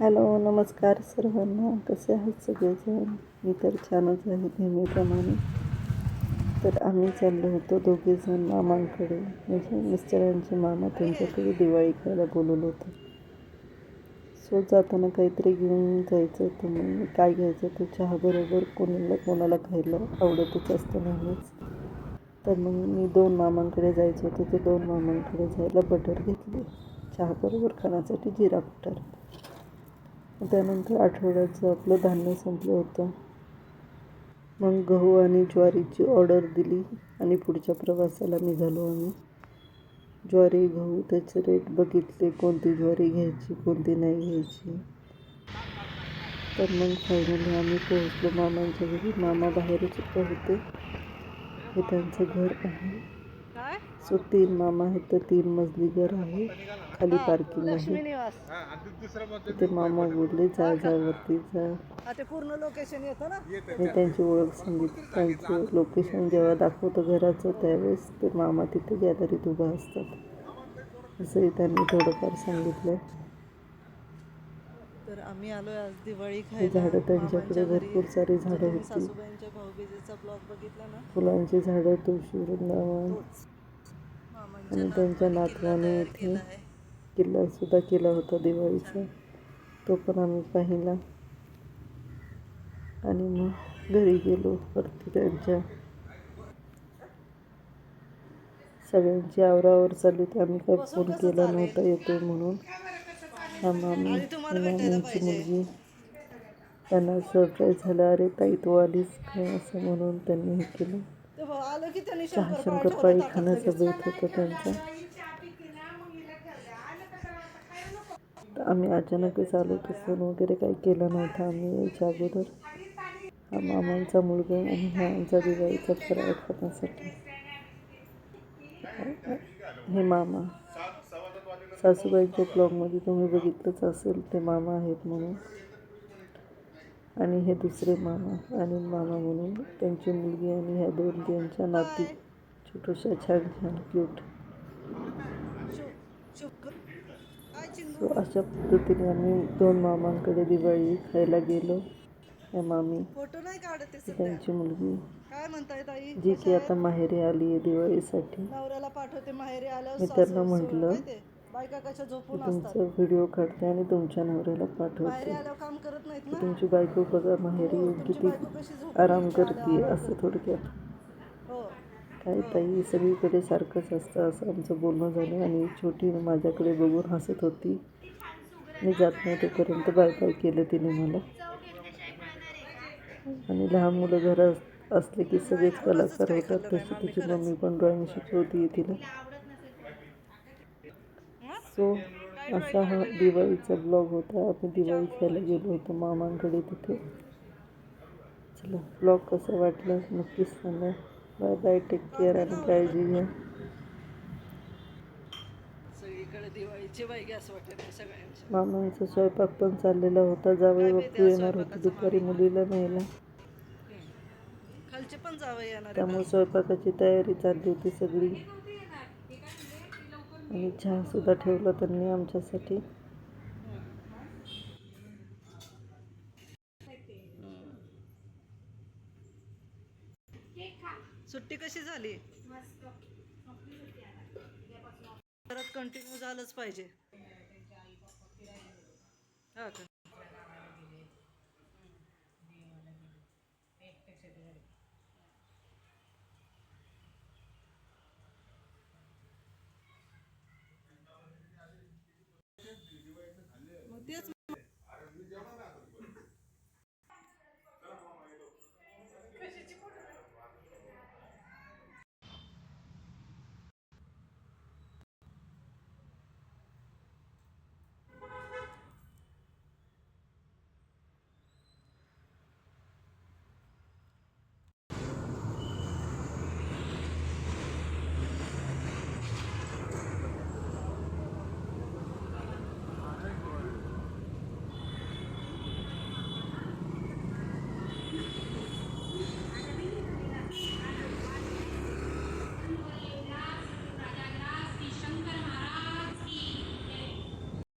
Hello नमस्कार सर्वांना. कसे आहात सगळेजण? मी तर छानच आहे नेहमीप्रमाणे. तर आम्ही चाललो होतो दोघेजण मामांकडे. म्हणजे मिस्टरांचे मामा त्यांच्याकडे दिवाळी खायला बोलवलं होतं. सो जाताना काहीतरी घेऊन जायचं तर मग काय घ्यायचं? तर चहाबरोबर कोणाला कोणाला खायला आवडतच असतं नेहमीच. तर मग मी दोन मामांकडे जायचं होतं ते दोन मामांकडे जायला बटर घेतले. चहाबरोबर खाण्यासाठी जिरा बटर. त्यानंतर आठवड्याचं आपलं धान्य संपलं होतं. मग गहू आणि ज्वारीची ऑर्डर दिली आणि पुढच्या प्रवासाला निघालो आम्ही. ज्वारी गहू त्याचे रेट बघितले कोणती ज्वारी घ्यायची कोणती नाही घ्यायची. तर मग फायनली आम्ही पोहोचलो मामांच्या घरी. मामा बाहेरच होते. हे त्यांचं घर आहे. सो तीन मामा आहेत तर तीन मजली घर आहे. खाली पार्किंग आहे. तिथे मामा बोलले जा जा वरती जा. ते पूर्ण लोकेशन येतं ना मी त्यांची ओळख सांगितली त्यांचं लोकेशन जेव्हा दाखवतं घराचं त्यावेळेस ते मामा तिथे गॅलरीत उभा असतात. असंही त्यांनी थोडंफार सांगितलं तर आम्ही आलोय आज दिवाळी खायला. झाडं त्यांच्याकडे. भरपूर सारी झाडं होती. सासूबाईंच्या भाऊबीजेचा ब्लॉग बघितला ना? फुलांची झाडं तुळशी वृंदावन. आणि त्यांच्या नातवाने इथे. किल्लासुद्धा केला होता दिवाळीचा. तो पण आम्ही पाहिला. आणि मग घरी गेलो वरती त्यांच्या. सगळ्यांची आवरावर चालू होती. आम्ही काय फोन केला नव्हता येतो म्हणून. हा मामी मामींची. मुलगी. त्यांना सरप्राईज झालं अरे ताई तू आलीस काय असं म्हणून त्यांनी हे केलं. खाण्याचा लगेच. बेत होता त्यांचा. तर आम्ही अचानकच आलो होतो फोन वगैरे काही केला नव्हता आम्ही यायच्या अगोदर. हा मामांचा मुलगा आणि हा आमचा दिवाळीचा फराळ खाण्यासाठी. हे मामा. सासूबाईच्या ब्लॉगमध्ये तुम्ही बघितलंच असेल ते मामा आहेत म्हणून. आणि हे दुसरे मामा आणि मामा म्हणून त्यांची मुलगी आणि ह्या दोन त्यांच्या नाती छोट्याशा छान छान क्यूट? सो अशा पद्धतीने आम्ही दोन मामांकडे दिवाळी खायला गेलो या मामी फोटो नाही काढत ते सध्या त्यांची मुलगी काय म्हणताय ताई जी की? आता माहेरी आली आहे दिवाळीसाठी नवऱ्याला पाठवते माहेरी आल्यावर मी त्यांना म्हटलं, बायका कशा झोपून असतात? तुमचा व्हिडिओ काढते आणि तुमच्या नवऱ्याला पाठवते. आल्यावर काम करत नाहीत की ना? तुमची बायको बघा माहेरी येऊन तुमची किती बायको कशी झोपून आराम येते करते आल्यावर असं थोडक्यात. हो. काय ताई सगळीकडे सारखंच असतं असं आमचं बोलणं झालं आणि छोटी माझ्याकडे बघून हसत होती. मी जात नाही तोपर्यंत बाय बाय केलं तिने मला. आणि लहान मुलं घरात असले की सगळेच कलाकार होतात तशी तिची मम्मी पण ड्रॉइंग शिकवते तिला. सो असा हा दिवाळीचा ब्लॉग होता. आम्ही दिवाळी खायला गेलो होतो मामांकडे तिथे. चला ब्लॉग कसा वाटला नक्कीच सांगा. बाय बाय टेक केअर आणि काळजी घ्या. मामांचा स्वयंपाक पण चाललेला होता. जावई बापू येणार होते दुपारी मुलीला न्यायला. त्यामुळे स्वयंपाकाची तयारी चालली होती सगळी. आणि चहासुद्धा ठेवलं त्यांनी आमच्यासाठी. सुट्टी कशी झाली? परत कंटिन्यू झालंच पाहिजे. हा का?